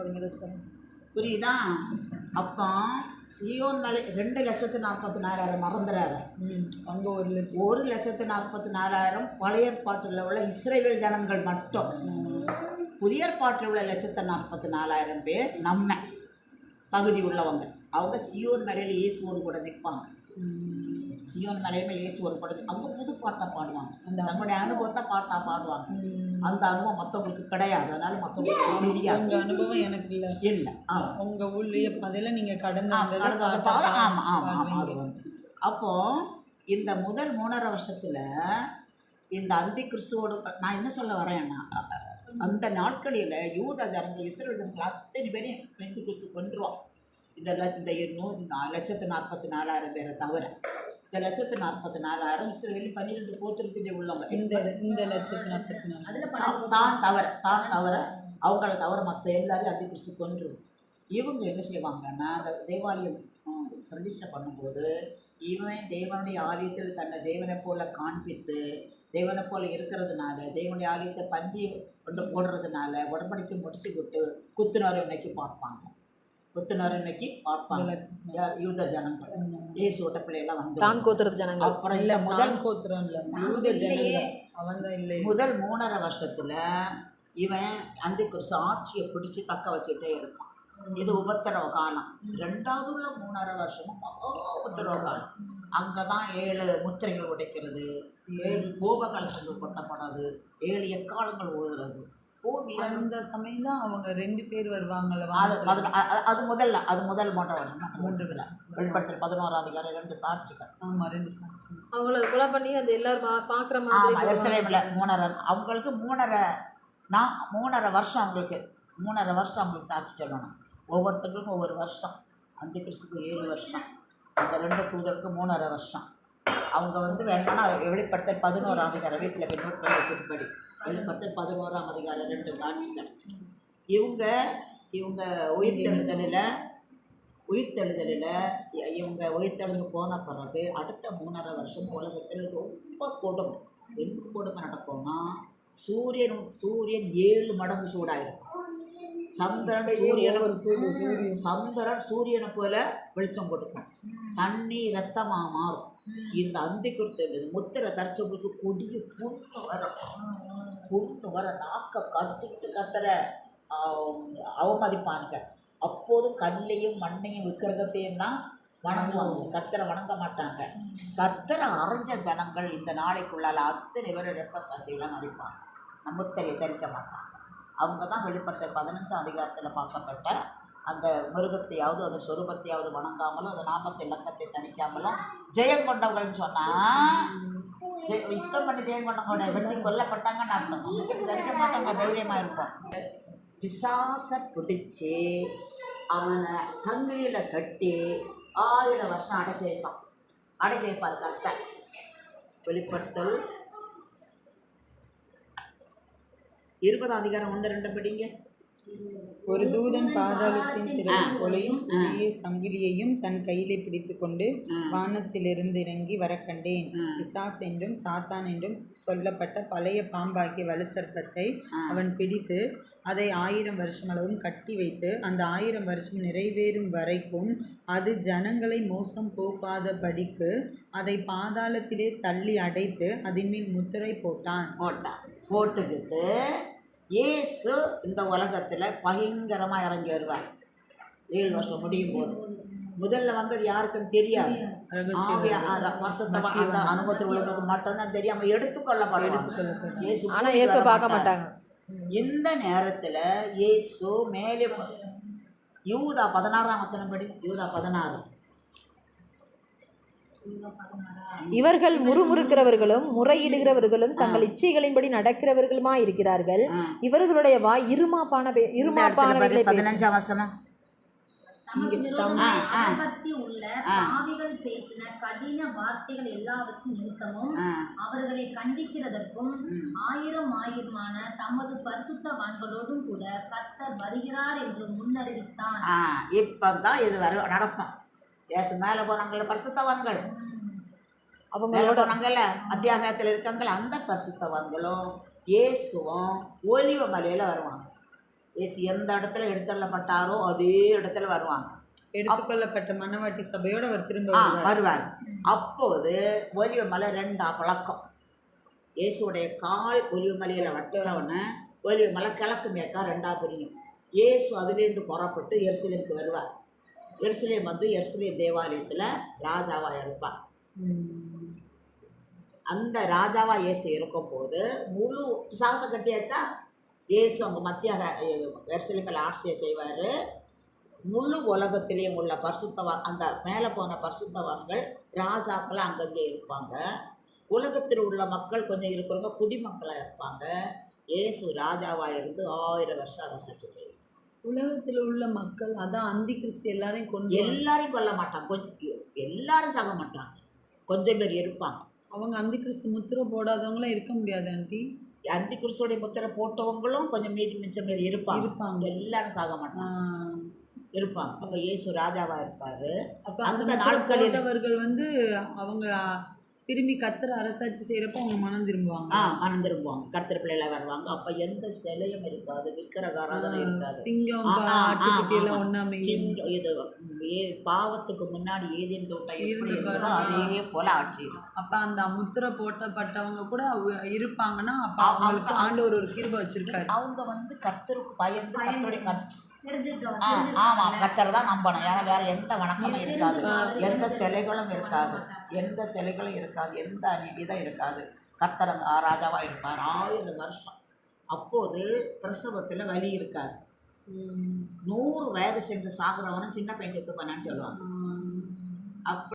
தொடங்கி வச்சு தரேன் புரியுதா? அப்போ சியோன் மலை ரெண்டு லட்சத்து நாற்பத்தி நாலாயிரம் மறந்துடாத அங்கே ஒரு லட்சம். ஒரு லட்சத்து நாற்பத்தி நாலாயிரம் பழைய பாட்டில் உள்ள இஸ்ரேல் ஜனங்கள் மட்டும். புதிய பாட்டில் உள்ள லட்சத்து நாற்பத்தி நாலாயிரம் பேர் நம்ம தகுதி உள்ளவங்க. அவங்க சியோன் மலையில் இயேசுவோடு கூட நிற்பாங்க. சியோன் மலையில் இயேசுவோடு கூட அவங்க புது பாட்டாக பாடுவாங்க. அந்த நம்முடைய அனுபவத்தை பாட்டாக பாடுவாங்க. அந்த அனுபவம் மற்றவங்களுக்கு கிடையாது. அதனால மற்றவங்களுக்கு தெரியாது. உங்க அனுபவம் எனக்கு இல்லை. இல்லை. ஆமாம் உங்க ஊர்லயே அதில் நீங்க கடந்து ஆ, கடந்த அந்த ஆமாம் ஆமாம். அது வந்து. அப்போ இந்த முதல் மூணரை வருஷத்துல இந்த அந்தி கிறிஸ்துவோடு நான் என்ன சொல்ல வரேன்னா அந்த நாட்களில் யூத ஜனங்கள் இஸ்ரேல் ஜனங்கள் அத்தனை பேரையும் பெந்து கிறிஸ்து கொன்றுவான் இந்த இந்த நா- லட்சத்து நாற்பத்தி நாலாயிரம் பேரை தவிர. இந்த லட்சத்து நாற்பத்தி நாலாயிரம் இஸ்ரேலில் பன்னிரெண்டு கோத்திரத்திலே உள்ளவங்க. இந்த இந்த லட்சத்து நாற்பத்தி நாலு தான் தவிர தான் தவிர அவங்கள தவிர மற்ற எல்லாரையும் அதி கிறிஸ்து கொன்று. இவங்க என்ன செய்வாங்கன்னா அந்த தேவாலயம் பிரதிஷ்டை பண்ணும்போது இவன் தேவனுடைய ஆலயத்தில் தன்னை தேவனை போல காண்பித்து தேவனை போல இருக்கிறதுனால தேவனுடைய ஆலயத்தை பந்தி கொண்டு போடுறதுனால உடம்படிக்கு முடிச்சு விட்டு குத்துனார் இன்னைக்கு பார்ப்பாங்க. குத்துனார் இன்னைக்கு பார்ப்பாங்க. யார் யூத ஜனங்கள். இயேசுவோட பிள்ளையெல்லாம் வந்து தான் கோத்திரத்து ஜனங்கள். அப்புறம் இல்ல முதல் கோத்திரம் இல்ல. யூத ஜனங்க அவன் தான் இல்லை முதல் மூணரை வருஷத்துல இவன் அந்த குருசு ஆட்சியை பிடிச்சு தக்க வச்சுட்டே இருப்பான். இது உபத்திரவ காலம். ரெண்டாவது உள்ள மூணரை வருஷமும் மகா உபத்திரவ காலம். அங்கே தான் ஏழு முத்திரைகள் உடைக்கிறது. ஏழு. கோப கலசங்கள் கொட்டப்படாது ஏழு எக்காலங்கள் ஊழுறது பூமியில அந்த சமயம் தான் அவங்க ரெண்டு பேர் வருவாங்கல்ல அது அது முதல்ல அது முதல் மூன்றரை வருஷம் மூன்று மூன்று வருஷம். வெளிப்படுத்தல் பதினோராம் அதிகாரம் ரெண்டு சாட்சிகள். ஆமா ரெண்டு சாட்சி அவங்கள கொலை பண்ணி அந்த எல்லாரும் பா- பார்க்குற ஆமாம் மாதிரி எருசலேமில் மூணரை அவங்களுக்கு மூணரை நான் மூணரை வருஷம் அவங்களுக்கு மூணரை வருஷம் அவங்களுக்கு சாட்சி சொல்லணும். ஒவ்வொருத்தங்களுக்கும் ஒவ்வொரு வருஷம். அந்த கிறிஸ்துக்கு ஏழு வருஷம். அந்த ரெண்டு தூதருக்கு மூணரை வருஷம். அவங்க வந்து வேணும்னா வெளிப்படுத்தல் பதினோராம் அதிகாரம் வீட்டில் போய் நோட் பண்ணி வச்சிருப்படி. வெளிப்படுத்தல் பதினோராம் அதிகாரம் ரெண்டு சாட்சிகள் இவங்க இவங்க உயிர்த்தெழுதலில் உயிர்த்தெழுதலில் இ- இவங்க உயிர்த்தெழுந்து போன பிறகு அடுத்த மூணரை வருஷம் உலகத்தில் ரொம்ப கொடுமை. என்ன கொடுமை நடக்கும்னா சூரியன் சூரியன் ஏழு மடங்கு சூடாயிருக்கும் சந்திரன் சூரியன். சந்திரன் சூரியனை போல வெளிச்சம் கொடுக்கும் தண்ணி ரத்தமாக மாறும். இந்த அந்தி குறித்து முத்திரை தரிச்சவங்களுக்கு கொடிய புண்ணு வரும். புண்ணு வர நாக்க கடிச்சுக்கிட்டு கத்துற அவமதிப்பானுங்க. அப்போதும் கல்லையும் மண்ணையும் விக்கிரகத்தையும் தான் வணங்குவாங்க. கத்தரை வணங்க மாட்டாங்க. கத்தரை அரைஞ்ச ஜனங்கள் இந்த நாளைக்குள்ளால அத்தனை பேர் ரத்த சாட்சிகளாக மதிப்பாங்க. முத்திரையை தரிக்க மாட்டாங்க. அவங்க தான் வெளிப்பட்ட பதினஞ்சாம் அதிகாரத்தில் பார்க்கப்பட்ட அந்த மிருகத்தையாவது அதன் சொரூபத்தையாவது வணங்காமலும் அந்த நாமத்தை இலக்கத்தை தணிக்காமலும் ஜெயம் கொண்டவர்கள்னு சொன்னால் ஜெய யுத்தம் பண்ணி ஜெயம் கொண்டவங்க வெட்டி கொல்லப்பட்டாங்கன்னு அர்த்தம். முத்திரை மாட்டவங்க மாட்டாங்க தைரியமாக இருப்போம் பிசாசை பிடிச்சி அவனை சங்கிலியில் கட்டி ஆயிரம் வருஷம் அடைச்சி வைப்பான். அடைச்சி வைப்பார் கர்த்தர் வெளிப்படுத்தல். இருபதாம் அதிகாரம் ஒன்று ரெண்டு படிங்க. ஒரு தூதன் பாதாளத்தின் திறவுகோலையும் புதிய சங்கிலியையும் தன் கையிலே பிடித்துக்கொண்டு வானத்திலிருந்து இறங்கி வர கண்டேன். பிசாஸ் என்றும் சாத்தான் என்றும் சொல்லப்பட்ட பழைய பாம்பாகிய வலுசர்ப்பத்தை அவன் பிடித்து அதை ஆயிரம் வருஷம் அளவும் கட்டி வைத்து அந்த ஆயிரம் வருஷம் நிறைவேறும் வரைக்கும் அது ஜனங்களை மோசம் போக்காதபடிக்கு அதை பாதாளத்திலே தள்ளி அடைத்து அதன் மேல் முத்திரை போட்டான். போட்டான். போட்டுக்கிட்டு இயேசு இந்த உலகத்தில் பயங்கரமாக இறங்கி வருவார். ஏழு வருஷம் முடியும் போது. முதல்ல வந்தது யாருக்கும் தெரியாது. அந்த அனுபவத்தில் உள்ளவங்களுக்கு மட்டும்தான் தெரியாம. எடுத்துக்கொள்ளப்படுவாங்க இயேசு ஆனா கூட்டிட்டு இயேசு பார்க்க. மாட்டாங்க. இந்த நேரத்தில் இயேசு மேலே யூதா பதினாறாம் வசனம் படி யூதா பதினாறு. இவர்கள் முறுமுறுக்கிறவர்களும் முறையிடுகிறவர்களும் தங்கள் இச்சைகளின்படி நடக்கிறவர்களுமா இருக்கிறார்கள். இவர்களுடைய வாய் இருமாப்பான பேசும். பதினஞ்சாம் வசனம். உள்ள பேசின கடின வார்த்தைகள் எல்லாவற்றின் நிமித்தமும் அவர்களை கண்டிக்கிறதற்கும். ஆயிரம் ஆயிரமான தமது பரிசுத்தவான்களோடும் கூட கர்த்தர் வருகிறார் என்று முன்னறிவித்தான். ஆ இப்போ தான் இது வர நடக்கும். ஏசு மேலே போனாங்கல்ல பரிசுத்தவான்கள். மேலே அவங்களோட போனாங்கல்ல அத்தியாகத்தில் இருக்காங்கல்ல அந்த பரிசுத்தவான்களும் இயேசுவும் ஒலிவ மலையில் வருவாங்க. இயேசு எந்த இடத்துல எடுத்துள்ளப்பட்டாரோ அதே இடத்துல வருவாங்க. எடுத்துக்கொள்ளப்பட்ட மணவாட்டி சபையோடு அவர் திரும்ப வருவார். அப்போது ஒலிவ மலை ரெண்டா பழக்கம். இயேசுடைய கால் ஒலிவ மலையில் வட்டவொடனே ஒலிவ மலை கிழக்கு மேற்கா ரெண்டா பிரியும். இயேசு அதுலேருந்து புறப்பட்டு எருசலேமுக்கு வருவார். எருசலேம் வந்து எருசலேம் தேவாலயத்தில் ராஜாவாக இருப்பார். அந்த ராஜாவா இயேசு இருக்கும் போது முழு பிசாசம் கட்டியாச்சா? இயேசு அங்கே மத்திய எருசலேமில் ஆட்சியை செய்வார். முழு உலகத்திலேயும் உள்ள பரிசுத்தவர் அந்த மேலே போன பரிசுத்தவர்கள் ராஜாக்கள் அங்கங்கே இருப்பாங்க. உலகத்தில் உள்ள மக்கள் கொஞ்சம் இருக்கிறவங்க குடிமக்களாக இருப்பாங்க. இயேசு ராஜாவாக இருந்து ஆயிரம் வருஷம் அரசாட்சி செய்வார். உலகத்தில் உள்ள மக்கள் அதான் அந்தி கிறிஸ்து எல்லாரையும் கொண்டு எல்லாரையும் கொல்ல மாட்டாங்க. கொஞ்சம் எல்லாரும் சாக மாட்டாங்க. கொஞ்சம் பேர் இருப்பாங்க. அவங்க அந்தி கிறிஸ்து முத்திரை போடாதவங்களாம் இருக்க முடியாது ஆண்டி. அந்தி கிறிஸ்துவோடைய முத்திரை போட்டவங்களும் கொஞ்சம் மீதி மிச்சம் பேர் இருப்பாங்க. இருப்பாங்க. எல்லாரும் சாக. மாட்டாங்க. இருப்பாங்க. அப்போ இயேசு ராஜாவா இருப்பாரு. அப்ப அந்த போட்டவர்கள் வந்து அவங்க திரும்பி கத்திர அரசாட்சி செய்யறப்ப அவங்க மனம் திரும்புவாங்க. ஆ மனம் திரும்புவாங்க. கர்த்தர் பிள்ளைல வருவாங்க. அப்ப எந்த சிலையும் இருக்காது. இருக்காது. சிங்கம் ஆ, ஆ, ஆட்டுக்குட்டி ஆ, எல்லாம் ஆமா. ஒண்ணாமே சிங்க இது ஏ பாவத்துக்கு முன்னாடி ஏதேன் தோட்டம் இருந்து. அதே போல ஆட்சி அப்ப அந்த முத்திரை போட்டப்பட்டவங்க கூட இருப்பாங்கன்னா அப்ப அவங்களுக்கு. ஆண்டவர் ஒரு கிருபை வச்சிருக்காரு. அவங்க வந்து கர்த்தருக்கு பயந்து கர்த்தருடைய ஆமாம் கர்த்தரை தான் நம்பணும். ஏன்னா வேற எந்த வணக்கமும் இருக்காது. எந்த. சிலைகளும் இருக்காது. எந்த சிலைகளும் இருக்காது. எந்த அநீதிதான் இருக்காது. கர்த்தர் அங்க ராஜாவாக இருப்பார். ஆயிரம் வருஷம். அப்போது பிரசவத்தில் வலி இருக்காது. நூறு வயது சென்று சாகுறவனும் சின்ன பையன் செத்து பண்ணான்னு சொல்லுவாங்க. ஆ. அப்படி